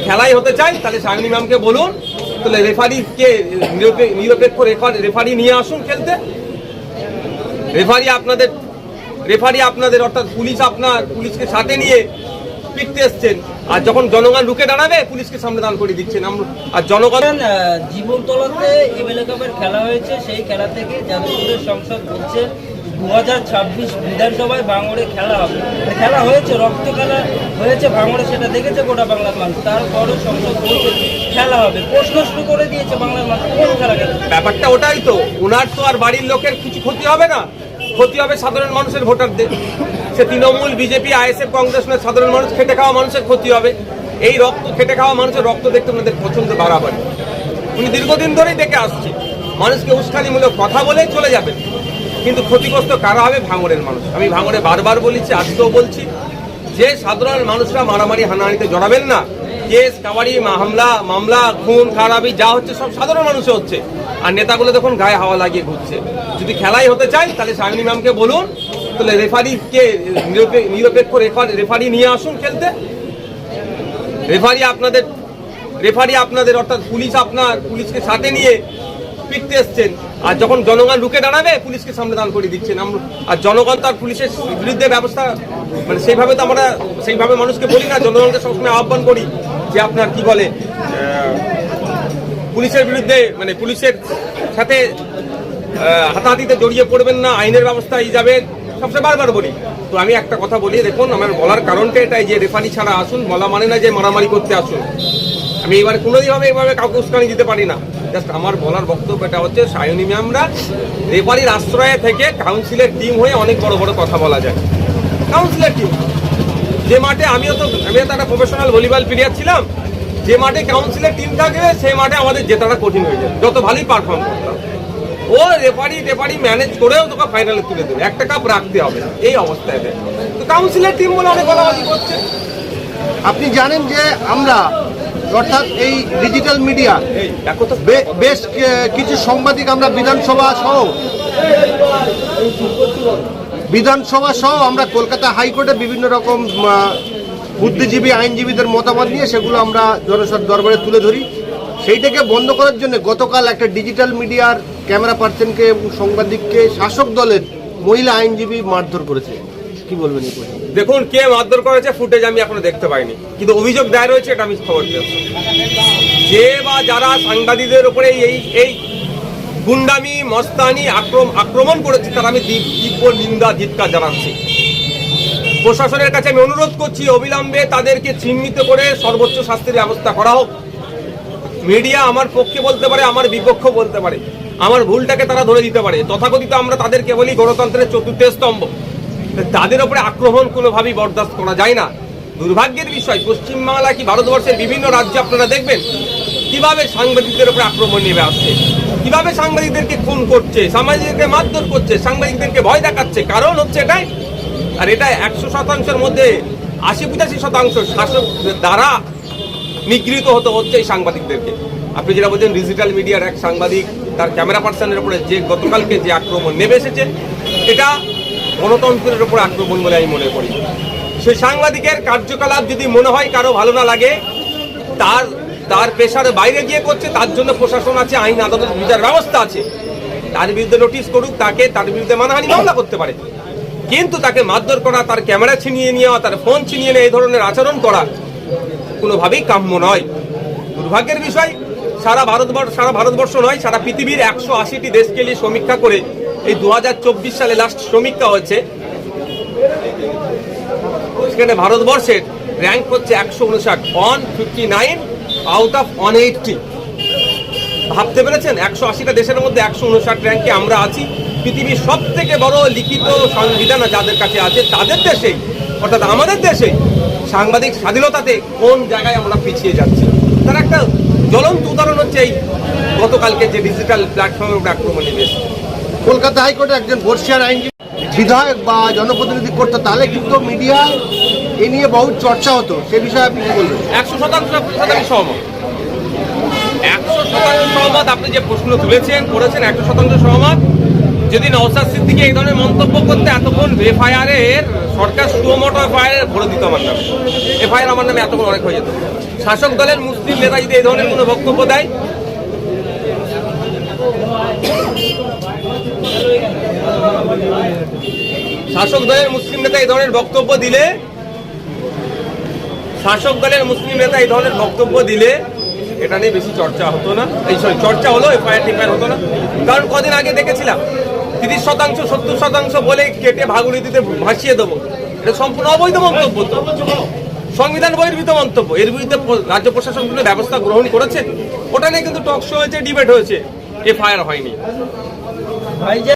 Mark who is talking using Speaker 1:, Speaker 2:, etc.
Speaker 1: খেলাই হতে চাই, তাহলে শাহিনী ম্যামকে বলুন। তাহলে রেফারিকে নিরপে- নিরপেক্ষ রেফারি নিয়ে আসুন খেলতে। রেফারি আপনাদের রেফারি আপনাদের, অর্থাৎ পুলিশ আপনার পুলিশকে সাথে নিয়ে পিটতে এসছেন। আর যখন জনগণ রুখে দাঁড়াবে, পুলিশকে সামনে দান করে দিচ্ছেন। আমরা আর জনগণ
Speaker 2: জীবনতলাতে এমএলএ কাপের খেলা হয়েছে। সেই খেলা থেকে যাদবপুরের সংসদ বলছে দু হাজার ছাব্বিশ বিধানসভায় ভাঙড়ে খেলা হবে। খেলা হয়েছে রক্ত খেলা হয়েছে, ভাঙড়ে সেটা দেখেছে গোটা বাংলার মানুষ। তারপরও সংসদ বলছে খেলা হবে। প্রশ্ন শুরু করে দিয়েছে বাংলার মানুষ, কোন খেলা খেলা
Speaker 1: ব্যাপারটা ওটাই তো। ওনার তো আর বাড়ির লোকের কিছু ক্ষতি হবে না। ক্ষতি হবে সাধারণ মানুষের ভোটারদের। সে তৃণমূল, বিজেপি, আইএসএফ, কংগ্রেস নয়, সাধারণ মানুষ খেটে খাওয়া মানুষের ক্ষতি হবে। এই রক্ত, খেটে খাওয়া মানুষের রক্ত দেখতে ওনাদের পছন্দ বাড়াবাড়ি উনি দীর্ঘদিন ধরেই দেখে আসছে। মানুষকে উস্কানিমূলক কথা বলে চলে যাবেন। কিন্তু ক্ষতিগ্রস্ত কারা হবে? ভাঙড়ের মানুষ। আমি ভাঙড়ে বারবার বলেছি, আজকেও বলছি, যে সাধারণ মানুষরা মারামারি, হানাহানিতে জড়াবেন না। কেস, কাবাড়ি হামলা, মামলা, খুন, খারাপি, যা হচ্ছে, সব সাধারণ মানুষে হচ্ছে। আর নেতাগুলো তখন গায়ে হাওয়া লাগিয়ে ঘুরছে। যদি খেলাই হতে চাই তাহলে শাহিনী ম্যামকে বলুন, তাহলে রেফারিকে নিরপে- নিরপেক্ষ রেফারি নিয়ে আসুন খেলতে। রেফারি আপনাদের রেফারি আপনাদের, অর্থাৎ পুলিশ আপনার, পুলিশকে সাথে নিয়ে পিটতে এসছেন। আর যখন জনগণ রুখে দাঁড়াবে, পুলিশকে সামনে দান করে দিচ্ছেন। আর জনগণ তার পুলিশের বিরুদ্ধে ব্যবস্থা মানে সেইভাবে তো আমরা সেইভাবে মানুষকে বলি না, জনগণকে সবসময় আহ্বান করি যে আপনার কি বলে। পুলিশের বিরুদ্ধে মানে পুলিশের সাথে হাতাহাতিতে জড়িয়ে পড়বেন না, আইনের ব্যবস্থায় যাবেন সবসময় বারবার বলি। তো আমি একটা কথা বলি, দেখুন, আমার বলার কারণটা এটাই যে রেফারি ছাড়া আসুন, বলা মানে না যে মারামারি করতে আসুন। আমি এবার কোনোদিনভাবে এইভাবে কাউকে উস্কানি দিতে পারি না। জাস্ট আমার বলার বক্তব্য এটা হচ্ছে, সায়নী ম্যামরা রেফারির আশ্রয়ে থেকে কাউন্সিলের টিম হয়ে অনেক বড় বড় কথা বলা যায়। কাউন্সিলের টিম যে মাঠে আমিও তো আমিও তো একটা প্রফেশনাল ভলিবল প্লেয়ার ছিলাম, যে মাঠে কাউন্সিলের টিম থাকবে সেই মাঠে আমাদের জেতাটা কঠিন হয়ে যায়। যত ভালোই পারফর্ম করতাম। ও রেফারি রেফারি ম্যানেজ করেও তোকে ফাইনালে তুলে দেবে। একটা কাপ রাখতে হবে। এই অবস্থায় তো কাউন্সিলের টিম বলে অনেক বলাবাজি করছে।
Speaker 3: আপনি জানেন যে আমরা অর্থাৎ এই ডিজিটাল মিডিয়া বেশ কিছু সাংবাদিক আমরা বিধানসভা সহ বিধানসভা সহ আমরা কলকাতা হাইকোর্টে বিভিন্ন রকম বুদ্ধিজীবী, আইনজীবীদের মতামত নিয়ে সেগুলো আমরা জনসার দরবারে তুলে ধরি। সেইটাকে বন্ধ করার জন্য গতকাল একটা ডিজিটাল মিডিয়ার ক্যামেরা পার্সনকে এবং সাংবাদিককে শাসক দলের মহিলা আইনজীবী মারধর করেছে। কি বলবেন
Speaker 1: দেখুন, কে মারধর করেছে, ফুটেজ আমি এখনও দেখতে পাইনি। কিন্তু অভিযোগ দায়ের হয়েছে, এটা আমি খবর পেয়েছি। যে বা যারা সাংবাদিকদের উপরে এই এই গুন্ডামি, মস্তানি, আক্রম আক্রমণ করেছে, তারা আমি তীব- তীব্র নিন্দা, ধিক্কার জানাচ্ছি। প্রশাসনের কাছে আমি অনুরোধ করছি, অবিলম্বে তাদেরকে চিহ্নিত করে সর্বোচ্চ শাস্তির ব্যবস্থা করা হোক। মিডিয়া আমার পক্ষে বলতে পারে, আমার বিপক্ষ বলতে পারে। আমার ভুলটাকে তারা ধরে দিতে পারে। তথাকথিত আমরা তাদেরকে বলি গণতন্ত্রের চতুর্থ স্তম্ভ। তাদের উপরে আক্রমণ কোনোভাবেই বরদাস্ত করা যায় না। দুর্ভাগ্যের বিষয়, পশ্চিমবাংলা কি ভারতবর্ষের বিভিন্ন রাজ্যে আপনারা দেখবেন, কীভাবে সাংবাদিকদের উপরে আক্রমণ নেমে আসছে, কীভাবে সাংবাদিকদেরকে খুন করছে, সাংবাদিকদেরকে মারধর করছে, সাংবাদিকদেরকে ভয় দেখাচ্ছে। কারণ হচ্ছে এটাই, আর এটা একশো শতাংশের মধ্যে আশি পঁচাশি শতাংশ শাসক দ্বারা নিগৃহীত হতে হচ্ছে এই সাংবাদিকদেরকে। আপনি যেটা বলছেন ডিজিটাল মিডিয়ার এক সাংবাদিক, তার ক্যামেরা পার্সনের উপরে যে গতকালকে যে আক্রমণ নেমে এসেছে, এটা গণতন্ত্রের উপর আক্রমণ বলে আমি মনে করি। সেই সাংবাদিকের কার্যকলাপ যদি মনে হয় কারও ভালো না লাগে, তার তার পেশার বাইরে গিয়ে করছে, তার জন্য প্রশাসন আছে, আইন, আদালত, বিচার ব্যবস্থা আছে। তার বিরুদ্ধে নোটিশ করুক, তাকে তার বিরুদ্ধে মানহানি মামলা করতে পারে। কিন্তু তাকে মারধর করা, তার ক্যামেরা ছিনিয়ে নেওয়া, তার ফোন ছিনিয়ে নেওয়া, এই ধরনের আচরণ করা কোনোভাবেই কাম্য নয়। দুর্ভাগ্যের বিষয়, সারা ভারতবর্ষ সারা ভারতবর্ষ নয়, সারা পৃথিবীর একশো আশিটি দেশকে নিয়ে সমীক্ষা করে এই দু হাজার চব্বিশ সালে লাস্ট সমীক্ষা হচ্ছে সেখানে ভারতবর্ষের র্যাঙ্ক হচ্ছে একশো উনষাট। On fifty nine out of one eighty ভাবতে পেরেছেন? একশো আশিটা দেশের মধ্যে একশো উনষাট র্যাঙ্কে আমরা আছি। পৃথিবীর সব থেকে বড় লিখিত সংবিধান যাদের কাছে আছে, তাদের দেশেই অর্থাৎ আমাদের দেশে সাংবাদিক স্বাধীনতাতে কোন জায়গায় আমরা পিছিয়ে যাচ্ছি? তার একটা জ্বলন্ত উদাহরণ হচ্ছে এই গতকালকে যে ডিজিটাল প্ল্যাটফর্মের উপর আক্রমণ নেমে।
Speaker 3: কলকাতা হাইকোর্টে একজন বর্ষিয়ার আইনজীবী, বিধায়ক বা জনপ্রতিনিধি করতো, তাহলে কিন্তু মিডিয়া এ নিয়ে বহু চর্চা হতো। সে বিষয়ে আপনি কি বলবেন?
Speaker 1: একশো শতাংশ আমি সহমত। একশো শতাংশ সহমত, আপনি যে প্রশ্ন তুলেছেন, করেছেন, একশো শতাংশ সহমত। যদি নওসাদ সিদ্দিকি এই ধরনের মন্তব্য করতে এতক্ষণ এফআইআর এর সরকার সুমোটো এফআইআর ভরে দিত আমার নামে। এফআইআর আমার নামে এতক্ষণ অনেক হয়ে যেত। শাসক দলের মুসলিম নেতা যদি এই ধরনের কোনো বক্তব্য দেয় শাসক দলের মুসলিম নেতা এই ধরনের বক্তব্য দিলে, শাসক দলের মুসলিম নেতা এই ধরনের বক্তব্য দিলে, এটা নিয়ে বেশি চর্চা হতো না। এই সরি চর্চা হলো এফআইআর টিফআইআর হতো না। কারণ কদিন আগে দেখেছিলাম, তিরিশ শতাংশ, সত্তর শতাংশ বলে কেটে ভাগুলি দিতে ভাসিয়ে দেবো। এটা সম্পূর্ণ অবৈধ মন্তব্য তো। সংবিধান বহির্ভূত মন্তব্য। এর বিরুদ্ধে রাজ্য প্রশাসন কোনো ব্যবস্থা গ্রহণ করেছে? ওটা নিয়ে কিন্তু টক শো হয়েছে ডিবেট হয়েছে। এফআইআর হয়নি।